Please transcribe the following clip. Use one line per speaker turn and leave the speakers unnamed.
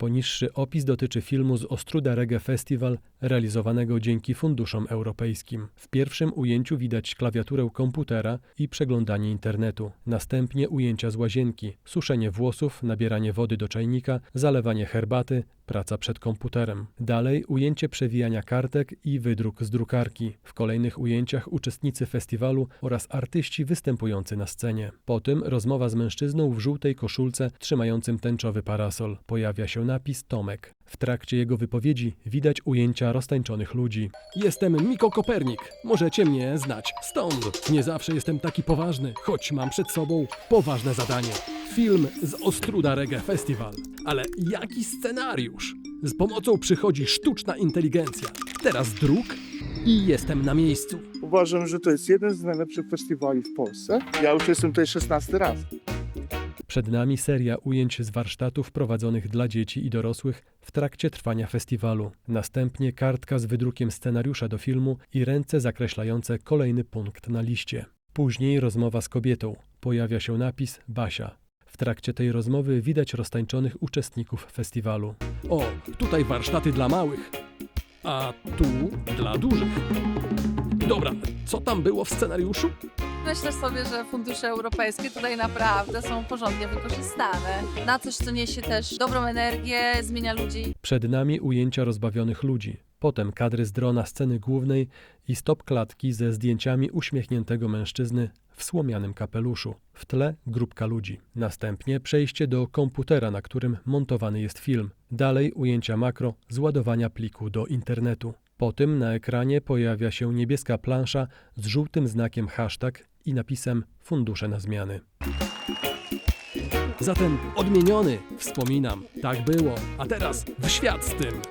Poniższy opis dotyczy filmu z Ostruda Reggae Festival realizowanego dzięki funduszom europejskim. W pierwszym ujęciu widać klawiaturę komputera i przeglądanie internetu. Następnie ujęcia z łazienki, suszenie włosów, nabieranie wody do czajnika, zalewanie herbaty, praca przed komputerem. Dalej ujęcie przewijania kartek i wydruk z drukarki. W kolejnych ujęciach uczestnicy festiwalu oraz artyści występujący na scenie. Po tym rozmowa z mężczyzną w żółtej koszulce trzymającym tęczowy parasol. Pojawia się napis Tomek. W trakcie jego wypowiedzi widać ujęcia roztańczonych ludzi.
Jestem Miko Kopernik. Możecie mnie znać stąd. Nie zawsze jestem taki poważny, choć mam przed sobą poważne zadanie. Film z Ostruda Reggae Festival. Ale jaki scenariusz? Z pomocą przychodzi sztuczna inteligencja. Teraz druk i jestem na miejscu.
Uważam, że to jest jeden z najlepszych festiwali w Polsce. Ja już jestem tutaj 16 raz.
Przed nami seria ujęć z warsztatów prowadzonych dla dzieci i dorosłych w trakcie trwania festiwalu. Następnie kartka z wydrukiem scenariusza do filmu i ręce zakreślające kolejny punkt na liście. Później rozmowa z kobietą. Pojawia się napis Basia. W trakcie tej rozmowy widać roztańczonych uczestników festiwalu.
O, tutaj warsztaty dla małych, a tu dla dużych. Dobra, co tam było w scenariuszu?
Myślę sobie, że fundusze europejskie tutaj naprawdę są porządnie wykorzystane. Na coś, co niesie też dobrą energię, zmienia ludzi.
Przed nami ujęcia rozbawionych ludzi. Potem kadry z drona sceny głównej i stop klatki ze zdjęciami uśmiechniętego mężczyzny w słomianym kapeluszu. W tle grupka ludzi. Następnie przejście do komputera, na którym montowany jest film. Dalej ujęcia makro z ładowania pliku do internetu. Po tym na ekranie pojawia się niebieska plansza z żółtym znakiem hashtag i napisem Fundusze na zmiany.
Zatem odmieniony, wspominam, tak było, a teraz w świat z tym.